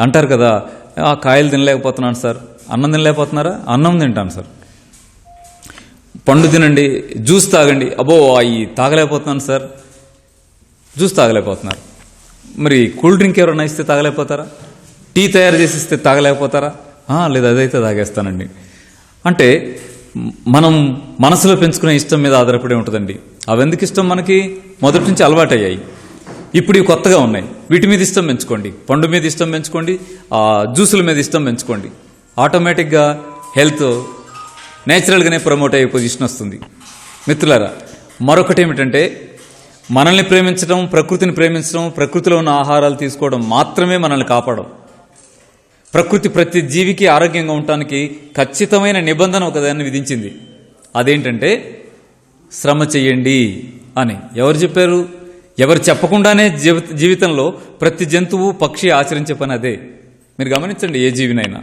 అంటారు కదా ఆ కాయలు తినలేకపోతున్నాను సార్. అన్నం తినలేకపోతున్నారా? అన్నం తింటాను సార్. పండు తినండి జ్యూస్ తాగండి. అబ్బో అవి తాగలేకపోతున్నాను సార్. జ్యూస్ తాగలేకపోతున్నారు. మరి కూల్ డ్రింక్ ఎవరైనా ఇస్తే తాగలేకపోతారా? టీ తయారు చేసి ఇస్తే తాగలేకపోతారా? లేదు అదైతే తాగేస్తానండి. అంటే మనం మనసులో పెంచుకునే ఇష్టం మీద ఆధారపడి ఉంటుందండి. అవి ఎందుకు ఇష్టం మనకి? మొదటి నుంచి అలవాటయ్యాయి. ఇప్పుడు ఇవి కొత్తగా ఉన్నాయి. వీటి మీద ఇష్టం పెంచుకోండి. పండు మీద ఇష్టం పెంచుకోండి. జ్యూసుల మీద ఇష్టం పెంచుకోండి. ఆటోమేటిక్గా హెల్త్ నేచురల్గానే ప్రమోట్ అయ్యే పొజిషన్ వస్తుంది. మిత్రులారా మరొకటి ఏమిటంటే మనల్ని ప్రేమించడం ప్రకృతిని ప్రేమించడం ప్రకృతిలో ఉన్న ఆహారాలు తీసుకోవడం మాత్రమే మనల్ని కాపాడడం ప్రకృతి ప్రతి జీవికి ఆరోగ్యంగా ఉండటానికి ఖచ్చితమైన నిబంధన ఒకదాన్ని విధించింది. అదేంటంటే శ్రమ చెయ్యండి అని. ఎవరు చెప్పారు? ఎవరు చెప్పకుండానే జీవి జీవితంలో ప్రతి జంతువు పక్షి ఆచరించే పని అదే. మీరు గమనించండి ఏ జీవినైనా.